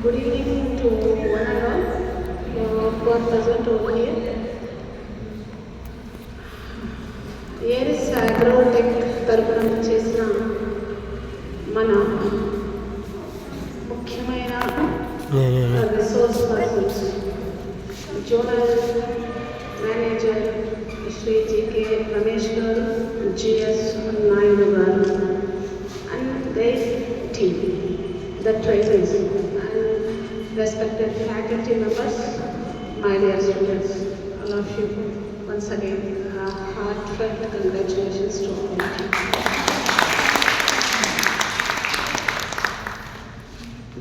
Good evening to one and all uh, who are present over here. Aris Agrotech తరపున చేసిన మన ముఖ్యమైన resource persons zonal manager Shri GK Ramesh గారు GS Naidu గారు and the team the trainers my dear students, all of you, once again, uh, heartfelt congratulations to all of you.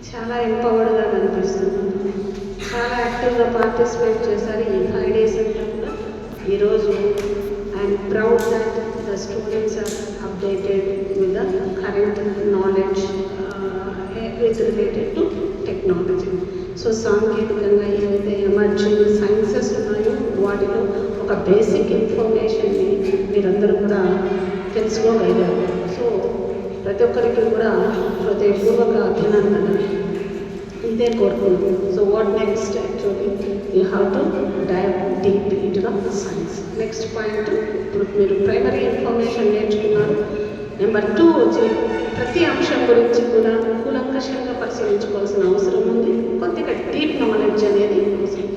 చాలా ఎంపవర్డ్గా అనిపిస్తుంది చాలా యాక్టివ్గా పార్టిసిపేట్ చేశారు ఈ ఫైవ్ డేస్ అంతా కూడా. ఈరోజు I'm proud that the students are updated with the current knowledge with related to technology so సాంకేతికంగా ఏవైతే ఎమర్జింగ్ సైన్సెస్ ఉన్నాయో వాటిలో ఒక బేసిక్ ఇన్ఫర్మేషన్ని మీరందరూ కూడా తెలుసుకోగలిగారు. సో ప్రతి ఒక్కరికి కూడా హృదయపూర్వక అభినందన ఇదే కోరుకుంటున్నాను. So what next actually you have to dive deep in to the science next point ఇప్పుడు మీరు ప్రైమరీ ఇన్ఫర్మేషన్ నేర్చుకున్నారు. నెంబర్ టూ వచ్చి ప్రతి అంశం గురించి కూడా కూలంకషంగా పరిశీలించుకోవాల్సిన అవసరం ఉంది. కొద్దిగా డీప్ నాలెడ్జ్ అనేది అవసరం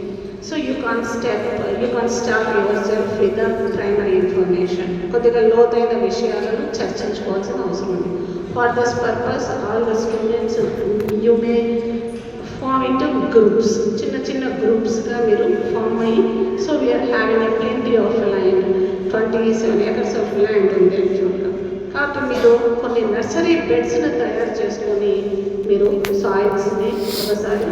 so you can step you can start yourself with the primary information కొద్దిగా లోతైన విషయాలను చర్చించుకోవాల్సిన అవసరం ఉంది for this purpose all the students you may form into groups చిన్న చిన్న గ్రూప్స్గా మీరు ఫామ్ అయ్యి so we're having a plenty of land twenty seven acres of land కొన్ని నర్సరీ బెడ్స్ని తయారు చేసుకొని మీరు సాయిల్స్ని ఒకసారి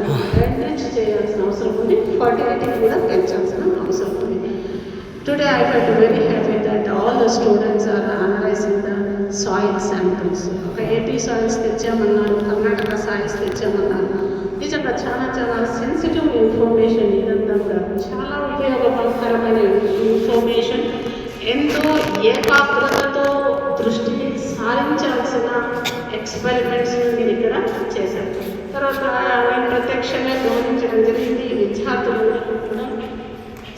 ఎంట్రెచ్ చేయాల్సిన అవసరం ఉంది ఫర్టిలిటీ కూడా పెంచాల్సిన అవసరం ఉంది today I felt very happy that all the students are analyzing the soil samples ఒక ఏపీ సాయిల్స్ తెచ్చామన్నారు కర్ణాటక సాయిల్స్ తెచ్చామన్నారు నిజంగా చాలా చాలా సెన్సిటివ్ ఇన్ఫర్మేషన్ ఇదంతా కూడా చాలా ఉపయోగకరమైన ఇన్ఫర్మేషన్ ఎంతో ఏకాగ్రతతో ఎక్స్పెరిమెంట్స్ మీరు ఇక్కడ చేశారు తర్వాత నేను ప్రత్యక్షంగా గమనించడం జరిగింది విద్యార్థులు కూడా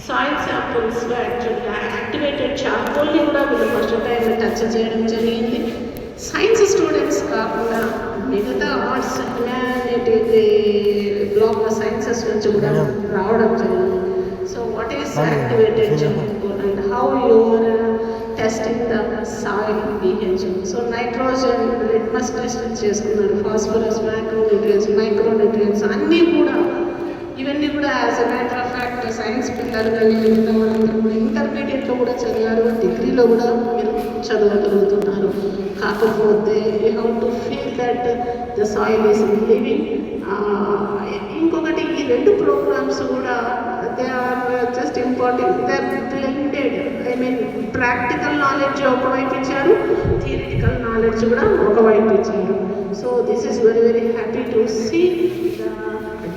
సాయిల్ శాంపుల్స్లో యాక్చువల్గా యాక్టివేటెడ్ చార్కోల్ని కూడా వీళ్ళు ఫస్ట్ టైం టచ్ చేయడం జరిగింది సైన్స్ స్టూడెంట్స్ కాకుండా మిగతా ఆర్ట్స్ హ్యుమానిటీ బ్లాక్ సైన్సెస్ నుంచి కూడా రావడం జరిగింది so what is activated charcoal and how you testing the soil pH so nitrogen litmus test చేసుకున్నారు. ఫాస్ఫరస్ మైక్రోన్యూట్రియన్స్ మైక్రోన్యూట్రియన్స్ అన్నీ కూడా ఇవన్నీ కూడా as a matter of fact science పిల్లలు కానీ మిగతా వాళ్ళందరూ కూడా ఇంటర్మీడియట్లో కూడా చదివారు. డిగ్రీలో కూడా మీరు చదవగలుగుతున్నారు. కాకపోతే you to feel that the soil is living ఇంకొకటి ఈ రెండు ప్రోగ్రామ్స్ కూడా they are just important they are blended I mean practical knowledge ఒకవైపు ఇచ్చారు థియరిటికల్ నాలెడ్జ్ కూడా ఒకవైపు ఇచ్చారు so this is very very happy to see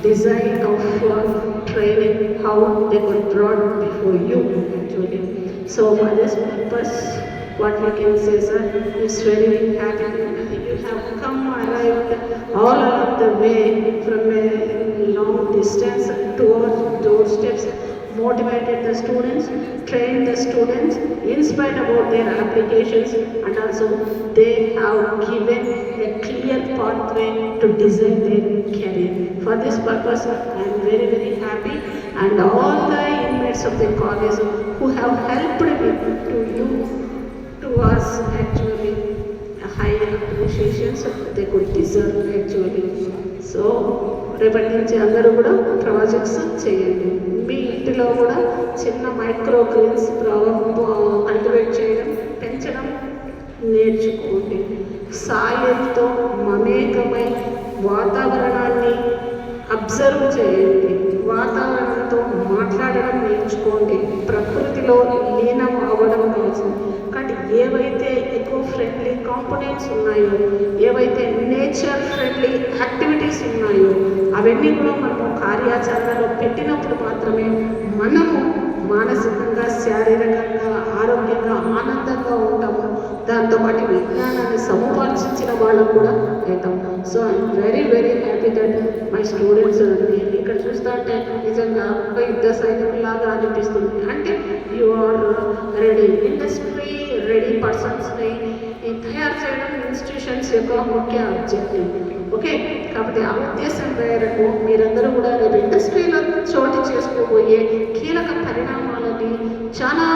design of uh, training, how they were brought before you actually. So for this purpose, what we can say, sir, is very, very happy. You have come arrived all along the way from a long distance to our doorsteps, motivated the students, trained the students, inspired about their applications, and also they have given a clear pathway to design their career. For this purpose, I am very, very happy, and all the inmates of the college who have helped me to you, to us actually, high appreciations they could deserve actually. So రేపటి నుంచి అందరూ కూడా projects చేయండి మీ కూడా చిన్న micro Greens cultivate చేయడం పెంచడం నేర్చుకోండి. సాయంతో మమేకమై వాతావరణాన్ని అబ్జర్వ్ చేయండి. వాతావరణంతో మాట్లాడడం నేర్చుకోండి. ప్రకృతిలో లీనం అవ్వడం కావాల్సింది కానీ ఏవైతే ఎకో ఫ్రెండ్లీ కాంపోనెంట్స్ ఉన్నాయో ఏవైతే నేచర్ ఫ్రెండ్లీ యాక్టివిటీస్ ఉన్నాయో అవన్నీ కూడా మనము కార్యాచరణలో పెట్టినప్పుడు మాత్రమే మనము మానసికంగా శారీరకంగా ఆరోగ్యంగా ఆనందంగా ఉంటాము. దాంతో దాంతోపాటు విజ్ఞానాన్ని సముపార్జించిన వాళ్ళు కూడా అవుతాం so I'm very very happy that my students ఇక్కడ నిజంగా ఒక యుద్ధ సైనికులాగా అనిపిస్తుంది. అంటే you are ready industry ready పర్సన్స్ని తయారు చేయడం ఇన్స్టిట్యూషన్స్ యొక్క ముఖ్య ఆబ్జెక్టివ్ ఓకే కాబట్టి ఆ ఉద్దేశం మేరకు మీరందరూ కూడా రేపు ఇండస్ట్రీలో చోటు చేసుకోబోయే కీలక పరిణామాలని చాలా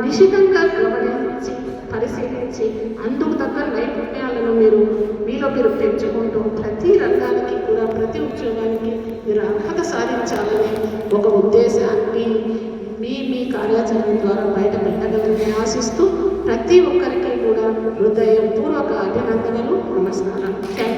నిశితంగా గమనించి పరిశీలించి అందుకు తగ్గ నైపుణ్యాలను మీరు మీలో మీరు పెంచుకుంటూ ప్రతి రంగానికి కూడా ప్రతి ఉద్యోగానికి మీరు అర్హత సాధించాలని ఒక ఉద్దేశాన్ని మీ మీ కార్యాచరణ ద్వారా బయట పెట్టగలని ఆశిస్తూ ప్రతి ఒక్కరికి కూడా హృదయపూర్వక అభినందనలు నమస్కారం థ్యాంక్